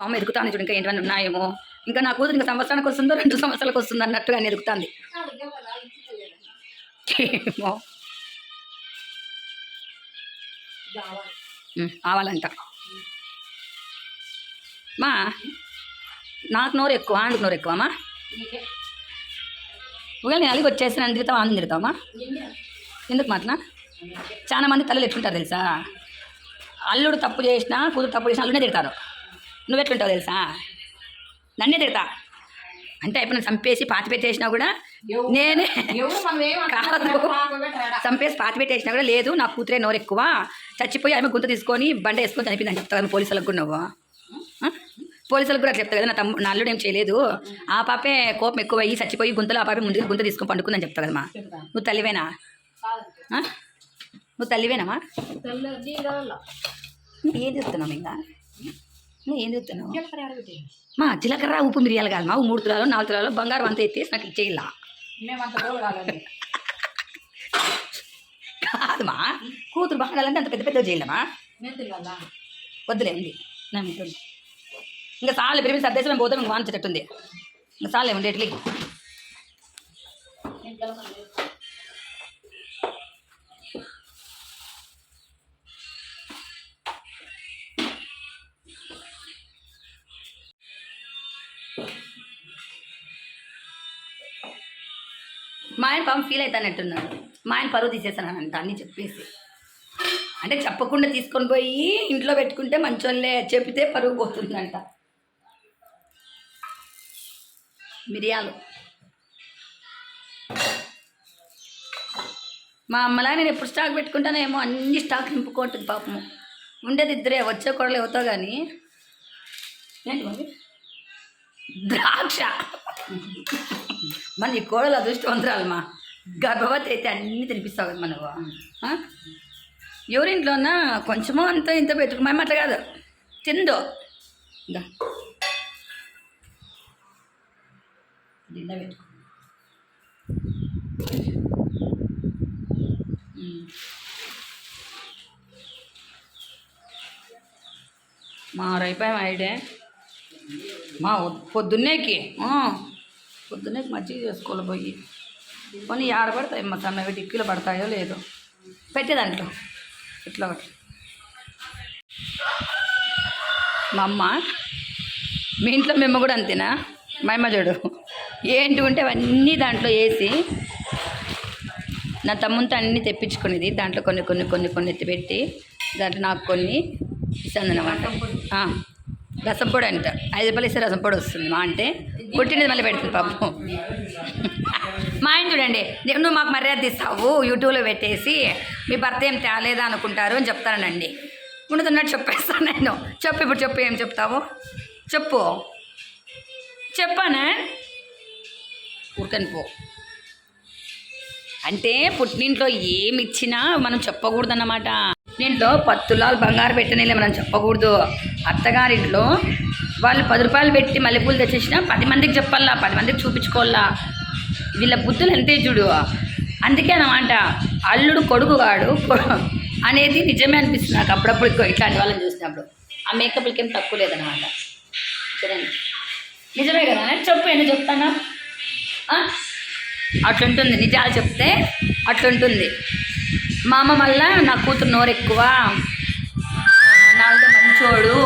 అమ్మ ఎదుగుతాను చూడు ఇంకా ఏంటన్నా ఉన్నాయేమో. ఇంకా నా కూతురు ఇంకా సంవత్సరానికి వస్తుందో రెండు సంవత్సరాలకు వస్తుందో అన్నట్టుగా నేను ఎదుగుతాంది ఏమో. కావాలంట ఆవాలంట. మా నాకు నోరు ఎక్కువ ఆండుకు నోరు ఎక్కువ అమ్మా ఒకవేళ నేను అలిగి వచ్చేసిన తిరుగుతావా ఆనందం తిరుగుతావమ్మా ఎందుకు మాత్రం చాలా మంది తల్లులు ఎట్లుంటారు తెలుసా? అల్లుడు తప్పు చేసినా కూతురు తప్పు చేసినా అల్లునే తిడతారు. నువ్వు ఎట్లుంటావు తెలుసా? నన్నే తిడతా. అంటే నన్ను చంపేసి పాతి పెట్టేసినా కూడా నేనే కాదు. చంపేసి పాతి పెట్టేసినా కూడా లేదు నా కూతురే నోరు ఎక్కువ. చచ్చిపోయి ఆమె గుంత తీసుకొని బండ వేసుకొని చనిపోయిందని చెప్తా కదా పోలీసులకు కూడా నువ్వు? పోలీసులకు కూడా అట్లా చెప్తా కదా నా తమ్ము నా అల్లుడు ఏం చేయలేదు. ఆ పాపే కోపం ఎక్కువ అయ్యి చచ్చిపోయి గుంతలో ఆ పాపే ముందుగా గుంత తీసుకొని పండుకుందని చెప్తా. కదమ్మా నువ్వు తల్లివేనా? నువ్వు తల్లివేనమ్మా ఏం చూస్తున్నావు ఇంకా ఏం చూస్తున్నావు మా జీలకర్ర ఉప్పు మిరియాలు కాదు మా మూడు తులాలు నాలుగు తులాలు బంగారం అంతా ఎత్తేసి నాకు ఇచ్చేయాల. కాదమ్మా కూతురు బాగాలంటే అంత పెద్ద పెద్ద చేయలేమా వద్దులే ఉంది. నా ఉంటుంది ఇంకా సార్లు పెరిగి సర్దేశం మేము పోతాం ఇంక వాంచేటట్టుంది ఇంకా సార్లు ఉండే ఎట్లకి మా ఆయన పాపం ఫీల్ అవుతానట్టున్నాడు మా ఆయన పరువు తీసేసానంట అన్నీ చెప్పేసి. అంటే చెప్పకుండా తీసుకొని పోయి ఇంట్లో పెట్టుకుంటే మంచోళ్ళే చెప్తే పరుగు పోతుందంట. మిరియాలు. మా అమ్మలా నేను ఎప్పుడు స్టాక్ పెట్టుకుంటానేమో అన్ని స్టాక్ నింపుకుంటుంది పాపము. ఉండేది ఇద్దరే వచ్చే కొడలు అవుతావు కానీ ఏంటి మరి ద్రాక్ష. మన నీ కోడలు అదృష్టవంతురాలు మా గర్భవతి అయితే అన్నీ తినిపిస్తావు కదా మనకు. ఆ? ఎవరింట్లోనా? కొంచెమో అంత ఇంత పెట్టుకోమేమో అట్లా కాదు. తిందో. నిన్న పెట్టుకో. మా రైపాయం ఐడే మా పొద్దున్నేకి. పొద్దునే మజ్జిగ చేసుకోవాలి పోయి. కొన్ని ఆడ పడతాయి మా సన్నవి టిక్కీలు పడతాయో లేదో. పెట్టే దాంట్లో. ఇట్లా ఒకటి. మా అమ్మ మీ ఇంట్లో మేము కూడా అంతేనా? మా అమ్మ చూడు. ఏంటి ఉంటే అవన్నీ దాంట్లో వేసి నా తమ్మునితో అన్నీ తెప్పించుకునేది. దాంట్లో కొన్ని కొన్ని కొన్ని కొన్ని ఎత్తిపెట్టి దాంట్లో నాకు కొన్ని ఇస్తాను అనమాట రసం పొడి అంట. ఐదు రూపాయలు ఇస్తే రసం పొడి వస్తుంది మా అంటే. పుట్టినది మళ్ళీ పెడుతుంది పాపం. మా ఆయన చూడండి నువ్వు మాకు మర్యాద ఇస్తావు యూట్యూబ్లో పెట్టేసి మీ భర్త ఏం తేలేదా అనుకుంటారు అని చెప్తానండి ఉండదున్నట్టు చెప్పేస్తాను నేను. చెప్పు ఇప్పుడు చెప్పు ఏం చెప్తావు? చెప్పు. చెప్పానే? ఊరికని పో. అంటే పుట్టినింట్లో ఏమి ఇచ్చినా మనం చెప్పకూడదన్నమాట. ఇంట్లో పత్తులాలు బంగారు పెట్టనీలే మనం చెప్పకూడదు. అత్తగారింట్లో వాళ్ళు పది రూపాయలు పెట్టి మల్లెపూలు తెచ్చేసినా పది మందికి చెప్పాలా పది మందికి చూపించుకోవాలా? వీళ్ళ బుద్ధులు ఎంతే చూడు అందుకే అనమాట అల్లుడు కొడుకు కాడు అనేది నిజమే అనిపిస్తుంది నాకు అప్పుడప్పుడు ఇట్లాంటి వాళ్ళని చూసినప్పుడు. ఆ మేకప్లకి ఏం తక్కువ లేదనమాట చూడండి. నిజమే కదా? చెప్పు ఏంటి చెప్తానా? అట్లుంటుంది నిజాలు చెప్తే అట్లుంటుంది. మా అమ్మ మళ్ళా నా కూతురు నోరు ఎక్కువ నాలుగు మంచోడు.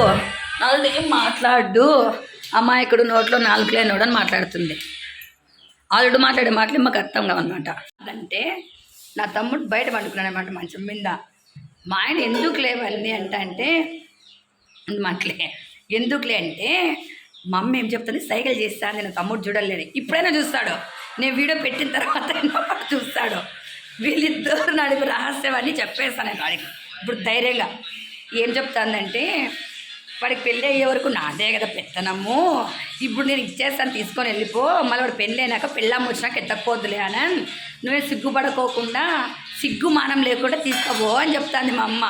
వాళ్ళు ఏం మాట్లాడు అమాయకుడు నోట్లో నాలుగు లేనోడు అని మాట్లాడుతుంది. ఆల్రెడీ మాట్లాడే మాటలు మాకు అర్థం కావన్నమాట. అదంటే నా తమ్ముడు బయట పండుకున్నాడు అనమాట మంచం మీద మా ఆయన ఎందుకు లేవన్నీ అంట అంటే మాటలే. ఎందుకులే అంటే మా అమ్మ ఏం చెప్తుంది? సైకిల్ చేస్తాను నేను తమ్ముడు చూడలేని ఇప్పుడైనా చూస్తాడు. నేను వీడియో పెట్టిన తర్వాత అయినా చూస్తాడు. వీళ్ళిద్దరు నడిపి అని చెప్పేస్తాను నేను వాడికి. ఇప్పుడు ధైర్యంగా. ఏం చెప్తానంటే వాడికి పెళ్ళి అయ్యే వరకు నాదే కదా పెత్తనము. ఇప్పుడు నేను ఇచ్చేస్తాను తీసుకొని వెళ్ళిపో. మళ్ళీ వాడు పెళ్ళి అయినాక పెళ్ళమ్మ వచ్చినాక ఎత్తకపోద్దులే అని. నువ్వే సిగ్గుపడుకోకుండా సిగ్గు మానం లేకుండా తీసుకోబో అని చెప్తాంది మా అమ్మ.